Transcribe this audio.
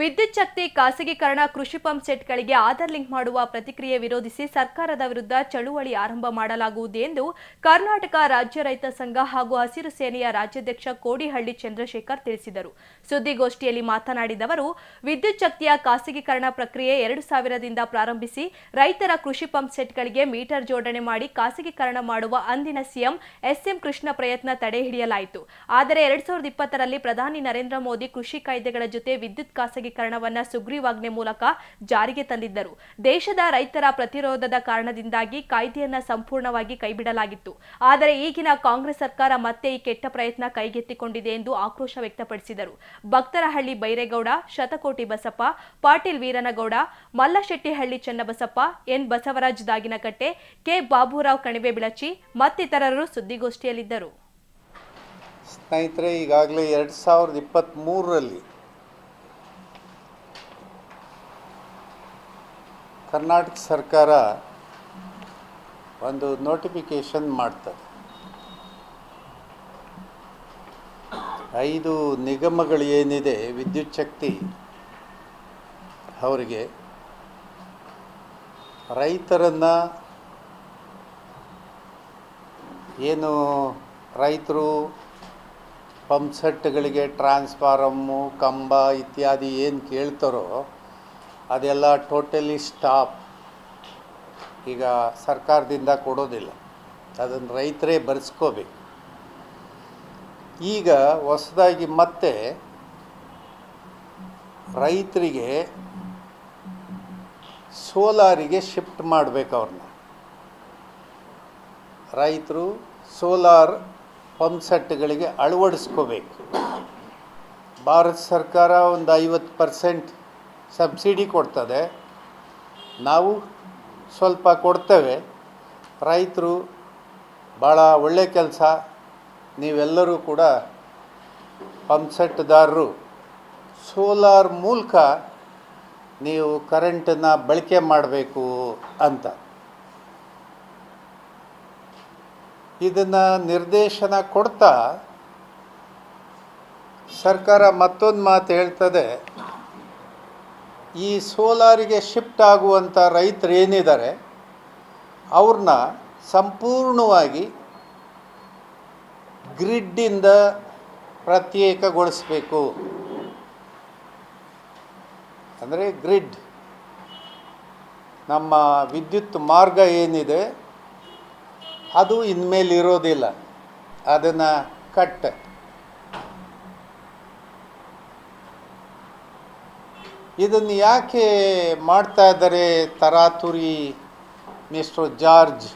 ವಿದ್ಯುತ್ ಶಕ್ತಿ ಖಾಸಗೀಕರಣ ಕೃಷಿ ಪಂಪ್ ಸೆಟ್ಗಳಿಗೆ ಆಧಾರ್ ಲಿಂಕ್ ಮಾಡುವ ಪ್ರತಿಕ್ರಿಯೆ ವಿರೋಧಿಸಿ ಸರ್ಕಾರದ ವಿರುದ್ಧ ಚಳುವಳಿ ಆರಂಭ ಮಾಡಲಾಗುವುದು ಎಂದು ಕರ್ನಾಟಕ ರಾಜ್ಯ ರೈತ ಸಂಘ ಹಾಗೂ ಹಸಿರು ಸೇನೆಯ ರಾಜ್ಯಾಧ್ಯಕ್ಷ ಕೋಡಿಹಳ್ಳಿ ಚಂದ್ರಶೇಖರ್ ತಿಳಿಸಿದರು. ಸುದ್ದಿಗೋಷ್ಠಿಯಲ್ಲಿ ಮಾತನಾಡಿದ ಅವರು, ವಿದ್ಯುತ್ ಶಕ್ತಿಯ ಖಾಸಗೀಕರಣ ಪ್ರಕ್ರಿಯೆ ಎರಡು ಸಾವಿರದಿಂದ ಪ್ರಾರಂಭಿಸಿ ರೈತರ ಕೃಷಿ ಪಂಪ್ ಸೆಟ್ಗಳಿಗೆ ಮೀಟರ್ ಜೋಡಣೆ ಮಾಡಿ ಖಾಸಗೀಕರಣ ಮಾಡುವ ಅಂದಿನ ಸಿಎಂ ಎಸ್ಎಂ ಕೃಷ್ಣ ಪ್ರಯತ್ನ ತಡೆ ಹಿಡಿಯಲಾಯಿತು. ಆದರೆ ಎರಡ್ ಸಾವಿರದ ಇಪ್ಪತ್ತರಲ್ಲಿ ಪ್ರಧಾನಿ ನರೇಂದ್ರ ಮೋದಿ ಕೃಷಿ ಕಾಯ್ದೆಗಳ ಜೊತೆ ವಿದ್ಯುತ್ ಖಾಸಗೀಕರಣವನ್ನ ಸುಗ್ರೀವಾಜ್ಞೆ ಮೂಲಕ ಜಾರಿಗೆ ತಂದಿದ್ದರು. ದೇಶದ ರೈತರ ಪ್ರತಿರೋಧದ ಕಾರಣದಿಂದಾಗಿ ಕಾಯ್ದೆಯನ್ನ ಸಂಪೂರ್ಣವಾಗಿ ಕೈಬಿಡಲಾಗಿತ್ತು. ಆದರೆ ಈಗಿನ ಕಾಂಗ್ರೆಸ್ ಸರ್ಕಾರ ಮತ್ತೆ ಈ ಕೆಟ್ಟ ಪ್ರಯತ್ನ ಕೈಗೆತ್ತಿಕೊಂಡಿದೆ ಎಂದು ಆಕ್ರೋಶ ವ್ಯಕ್ತಪಡಿಸಿದರು. ಭಕ್ತರಹಳ್ಳಿ ಬೈರೇಗೌಡ, ಶತಕೋಟಿ ಬಸಪ್ಪ, ಪಾಟೀಲ್ ವೀರನಗೌಡ, ಮಲ್ಲಶೆಟ್ಟಿಹಳ್ಳಿ ಚನ್ನಬಸಪ್ಪ, ಎನ್ ಬಸವರಾಜ್ ದಾಗಿನಕಟ್ಟೆ, ಕೆ ಬಾಬುರಾವ್ ಕಣಿವೆ ಬಿಳಚಿ, ಮತ್ತಿತರರು ಸುದ್ದಿಗೋಷ್ಠಿಯಲ್ಲಿದ್ದರು. ಸ್ನೇಹಿತರೆ, ಈಗಾಗಲೇ ಎರಡು ಸಾವಿರದ ಇಪ್ಪತ್ತ್ಮೂರರಲ್ಲಿ ಕರ್ನಾಟಕ ಸರ್ಕಾರ ಒಂದು ನೋಟಿಫಿಕೇಷನ್ ಮಾಡ್ತದೆ. ಐದು ನಿಗಮಗಳು ಏನಿದೆ, ವಿದ್ಯುತ್ ಶಕ್ತಿ ಅವರಿಗೆ ರೈತರನ್ನು ಏನು ರೈತರು ಪಂಪ್ ಸೆಟ್ಗಳಿಗೆ ಟ್ರಾನ್ಸ್ಫಾರಮ್ಮು, ಕಂಬ ಇತ್ಯಾದಿ ಏನು ಕೇಳ್ತಾರೋ ಅದೆಲ್ಲ ಟೋಟಲಿ ಸ್ಟಾಪ್ ಈಗ ಸರ್ಕಾರದಿಂದ ಕೊಡೋದಿಲ್ಲ. ಅದನ್ನು ರೈತರೇ ಬರೆಸ್ಕೋಬೇಕು. ಈಗ ಹೊಸದಾಗಿ ಮತ್ತೆ ರೈತರಿಗೆ ಸೋಲಾರಿಗೆ ಶಿಫ್ಟ್ ಮಾಡಬೇಕು ಅವ್ರನ್ನ ರೈತರು ಸೋಲಾರ್ ಪಂಪ್ ಸೆಟ್ಗಳಿಗೆ ಅಳವಡಿಸ್ಕೋಬೇಕು. ಭಾರತ ಸರ್ಕಾರ ಒಂದು ಐವತ್ತು ಪರ್ಸೆಂಟ್ ಸಬ್ಸಿಡಿ ಕೊಡ್ತದೆ. ನಾವು ಸ್ವಲ್ಪ ಕೊಡ್ತೇವೆ. ರೈತರು ಭಾಳ ಒಳ್ಳೆ ಕೆಲಸ. ನೀವೆಲ್ಲರೂ ಕೂಡ ಪಂಪ್ಸೆಟ್ದಾರರು, ಸೋಲಾರ್ ಮೂಲಕ ನೀವು ಕರೆಂಟನ್ನು ಬಳಕೆ ಮಾಡಬೇಕು ಅಂತ. ಇದನ್ನು ನಿರ್ದೇಶನ ಕೊಡ್ತಾ ಸರ್ಕಾರ ಮತ್ತೊಂದು ಮಾತು ಹೇಳ್ತದೆ. ಈ ಸೋಲಾರಿಗೆ ಶಿಫ್ಟ್ ಆಗುವಂಥ ರೈತರು ಏನಿದ್ದಾರೆ ಅವ್ರನ್ನ ಸಂಪೂರ್ಣವಾಗಿ ಗ್ರಿಡ್ಡಿಂದ ಪ್ರತ್ಯೇಕಗೊಳಿಸಬೇಕು. ಅಂದರೆ ಗ್ರಿಡ್. ನಮ್ಮ ವಿದ್ಯುತ್ ಮಾರ್ಗ ಏನಿದೆ, ಅದು ಇನ್ಮೇಲೆ ಇರೋದಿಲ್ಲ ಅದನ್ನು ಕಟ್. ಇದನ್ನು ಯಾಕೆ ಮಾಡ್ತಾ ಇದ್ದಾರೆ ತರಾತುರಿ ಮಿಸ್ಟರ್ ಜಾರ್ಜ್?